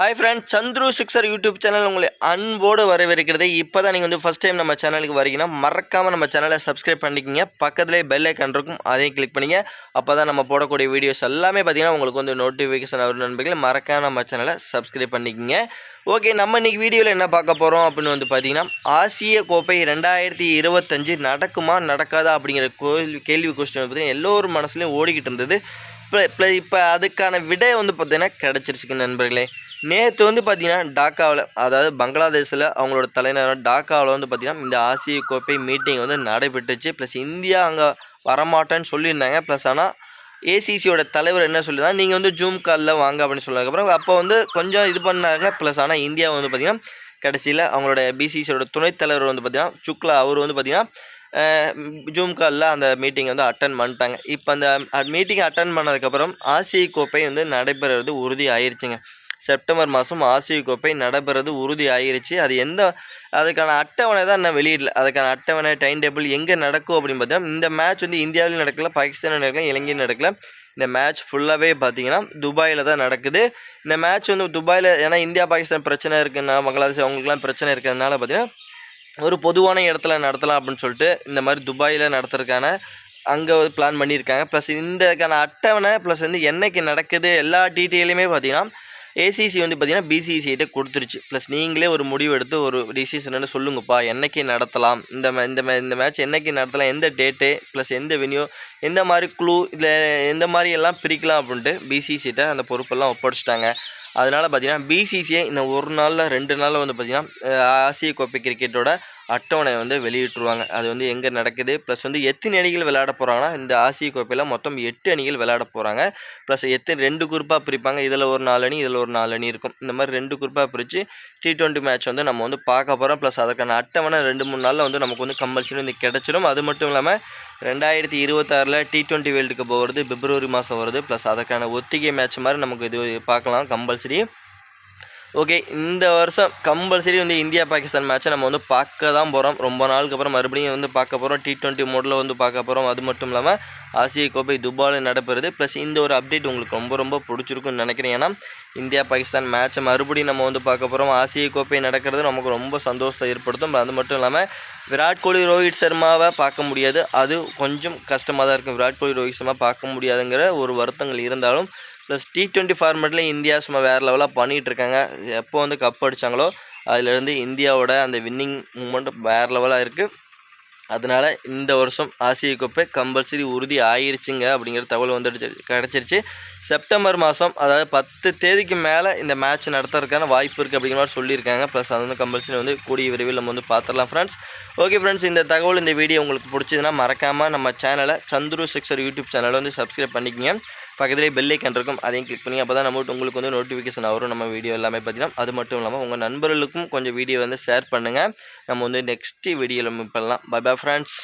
Hi friends Chandru Sixer YouTube channel உங்களை அன்போடு வரவேற்கிறது. இப்போ தான் நீங்கள் வந்து ஃபஸ்ட் டைம் நம்ம சேனலுக்கு வரீங்கன்னா மறக்காமல் நம்ம சேனலை சப்ஸ்கிரைப் பண்ணிக்கிங்க. பக்கத்துலேயே பெல் ஐக்கன் இருக்கும் அதையும் கிளிக் பண்ணிங்க. அப்போ தான் நம்ம போடக்கூடிய வீடியோஸ் எல்லாமே பார்த்திங்கன்னா உங்களுக்கு வந்து நோட்டிஃபிகேஷன் வரும் நண்பர்கள். மறக்காம நம்ம சேனலை சப்ஸ்கிரைப் பண்ணிக்கிங்க. ஓகே நம்ம இன்றைக்கி வீடியோவில் என்ன பார்க்க போகிறோம் அப்படின்னு வந்து பார்த்தீங்கன்னா ஆசிய கோப்பை ரெண்டாயிரத்தி இருபத்தஞ்சு நடக்குமா நடக்காதா அப்படிங்கிற கேள்வி கேள்வி கொஸ்டின் பார்த்திங்கன்னா எல்லோரும் மனசுலையும் ஓடிக்கிட்டு இருந்தது. இப்போ இப்போ அதுக்கான விடை வந்து பார்த்தீங்கன்னா கிடச்சிருச்சுங்க நண்பர்களே. நேற்று வந்து பார்த்தீங்கன்னா டாக்காவில் அதாவது பங்களாதேஷில் அவங்களோட தலைநகரம் டாக்காவில் வந்து பார்த்திங்கன்னா இந்த ஆசிய கோப்பை மீட்டிங் வந்து நடைபெற்றுச்சு. ப்ளஸ் இந்தியா அங்கே வரமாட்டேன்னு சொல்லியிருந்தாங்க. ப்ளஸ் ஆனால் ஏசிசியோட தலைவர் என்ன சொல்லியிருந்தா நீங்கள் வந்து ஜூம் காலில் வாங்க அப்படின்னு சொன்னதுக்கப்புறம் அப்போ வந்து கொஞ்சம் இது பண்ணாங்க. ப்ளஸ் ஆனால் இந்தியா வந்து பார்த்திங்கன்னா கடைசியில் அவங்களோட பிசிசியோட துணைத் தலைவர் வந்து பார்த்திங்கன்னா சுக்லா அவர் வந்து பார்த்திங்கன்னா ஜூம் காலில் அந்த மீட்டிங்கை வந்து அட்டன் பண்ணிட்டாங்க. இப்போ அந்த மீட்டிங் அட்டன் பண்ணதுக்கப்புறம் ஆசிய கோப்பை வந்து நடைபெறது உறுதி ஆயிடுச்சுங்க செப்டம்பர் மாதம் ஆசிய கோப்பை நடைபெறது உறுதி ஆயிருச்சு அது எந்த அதுக்கான அட்டவணை தான் இன்னும் வெளியிடல. அதுக்கான அட்டவணை டைம் டேபிள் எங்கே நடக்கும் அப்படின்னு பார்த்தீங்கன்னா இந்த மேட்ச் வந்து இந்தியாவிலும் நடக்கல பாகிஸ்தானில் நடக்கல இலங்கையில் நடக்கல. இந்த மேட்ச் ஃபுல்லாகவே பார்த்தீங்கன்னா துபாயில் தான் நடக்குது. இந்த மேட்ச் வந்து துபாயில் ஏன்னா இந்தியா பாகிஸ்தான் பிரச்சனை இருக்குன்னா பங்களாதேஷ் அவங்களுக்குலாம் பிரச்சனை இருக்கிறதுனால பார்த்தீங்கன்னா ஒரு பொதுவான இடத்துல நடத்தலாம் அப்படின்னு சொல்லிட்டு இந்த மாதிரி துபாயில் நடத்துறதுக்கான அங்கே ஒரு பிளான் பண்ணியிருக்காங்க. ப்ளஸ் இந்தக்கான அட்டவணை ப்ளஸ் வந்து என்னைக்கு நடக்குது எல்லா டீட்டெயிலுமே பார்த்தீங்கன்னா ஏசிசி வந்து பார்த்திங்கன்னா பிசிசிஐட்டே கொடுத்துருச்சு. ப்ளஸ் நீங்களே ஒரு முடிவு எடுத்து ஒரு டிசிஷன் சொல்லுங்கப்பா. என்னைக்கு நடத்தலாம்? இந்த மே இந்த இந்த மேட்ச் என்னைக்கு நடத்தலாம்? எந்த டேட்டு ப்ளஸ் எந்த வெனியூ எந்த மாதிரி குழு இல்லை எந்த மாதிரி எல்லாம் பிரிக்கலாம் அப்படின்ட்டு பிசிசிட்ட அந்த பொறுப்பெல்லாம் ஒப்படைச்சிட்டாங்க. அதனால் பார்த்தீங்கன்னா பிசிசிஐ இந்த ஒரு நாளில் ரெண்டு நாளில் வந்து பார்த்திங்கன்னா ஆசிய கோப்பை கிரிக்கெட்டோட அட்டவணை வந்து வெளியிட்டுருவாங்க. அது வந்து எங்கே நடக்குது? ப்ளஸ் வந்து எத்தனை அணிகள் விளையாட போகிறாங்கன்னா இந்த ஆசிய கோப்பையில் மொத்தம் எட்டு அணிகள் விளையாட போகிறாங்க ப்ளஸ் எத்தனை ரெண்டு குரூப்பாக பிரிப்பாங்க. இதில் ஒரு நாலு அணி இதில் ஒரு நாலு அணி இருக்கும். இந்த மாதிரி ரெண்டு குரூப்பாக பிரித்து டி ட்வெண்ட்டி மேட்ச் வந்து நம்ம வந்து பார்க்க போகிறோம் ப்ளஸ் அதுக்கான அட்டவணை ரெண்டு மூணு நாளில் வந்து நமக்கு வந்து கம்பல்சரி வந்து கிடச்சிடும் அது மட்டும் இல்லாமல் ரெண்டாயிரத்தி இருபத்தாறில் டி ட்வெண்ட்டி வேர்ல்டு கப் போகிறது பிப்ரவரி மாதம் வருது. ப்ளஸ் அதுக்கான ஒத்திகை மேட்ச் மாதிரி நமக்கு இது பார்க்கலாம். கம்பல்சரி ஓகே இந்த வருஷம் கம்பல்சரி வந்து இந்தியா பாகிஸ்தான் மேட்ச்சை நம்ம வந்து பார்க்க தான் போகிறோம் ரொம்ப நாளுக்கு அப்புறம் மறுபடியும் வந்து பார்க்க போகிறோம் டி ட்வெண்ட்டி மோடில் வந்து பார்க்க போகிறோம் அது மட்டும் இல்லாமல் ஆசிய கோப்பை துபாயில் நடப்புறது ப்ளஸ் இந்த ஒரு அப்டேட் உங்களுக்கு ரொம்ப ரொம்ப பிடிச்சிருக்குன்னு நினைக்கிறேன். ஏன்னா இந்தியா பாகிஸ்தான் மேட்ச்சை மறுபடியும் நம்ம வந்து பார்க்க போகிறோம் ஆசிய கோப்பை நடக்கிறது நமக்கு ரொம்ப சந்தோஷத்தை ஏற்படுத்தும். அது மட்டும் இல்லாமல் விராட் கோலி ரோஹித் சர்மாவை பார்க்க முடியாது. அது கொஞ்சம் கஷ்டமாக தான் இருக்கும். விராட் கோலி ரோஹித் சர்மா பார்க்க முடியாதுங்கிற ஒரு வருத்தங்கள் இருந்தாலும் ப்ளஸ் டி ட்வெண்ட்டி ஃபார்மேட்டில் இந்தியா சும்மா வேறு லெவலாக பண்ணிகிட்டு இருக்காங்க எப்போ வந்து கப் அடித்தாங்களோ அதிலேருந்து இந்தியாவோட அந்த வின்னிங் மூமெண்ட் வேறு லெவலாக இருக்குது அதனால் இந்த வருஷம் ஆசிய கோப்பை கம்பல்சரி உறுதி ஆயிருச்சுங்க அப்படிங்கிற தகவல் வந்துடுச்சு கிடச்சிருச்சு. செப்டம்பர் மாதம் அதாவது பத்து தேதிக்கு மேலே இந்த மேட்ச் நடத்துறதுக்கான வாய்ப்பு இருக்குது அப்படிங்கிற மாதிரி சொல்லியிருக்காங்க. ப்ளஸ் அது வந்து கம்பல்சரி வந்து கூடிய விரைவில் நம்ம வந்து பார்த்துடலாம் ஃப்ரெண்ட்ஸ் ஓகே ஃப்ரெண்ட்ஸ் இந்த தகவல் இந்த வீடியோ உங்களுக்கு பிடிச்சதுன்னா மறக்காமல் நம்ம சேனலை சந்துரு சிக்ஸர் யூடியூப் சேனலை வந்து சப்ஸ்கிரைப் பண்ணிக்கோங்க. பக்கத்துலேயே பெல்லைக்கன் இருக்கும் அதையும் கிளிக் பண்ணி அப்போ தான் நம்ம உங்களுக்கு வந்து நோட்டிஃபிகேஷன் வரும். நம்ம வீடியோ எல்லாமே பார்த்தீங்கன்னா அது மட்டும் இல்லாமல் உங்கள் நண்பர்களுக்கும் கொஞ்சம் வீடியோ வந்து ஷேர் பண்ணுங்கள் நம்ம வந்து நெக்ஸ்ட்டு வீடியோவில் பண்ணலாம் பை ஃப்ரெண்ட்ஸ்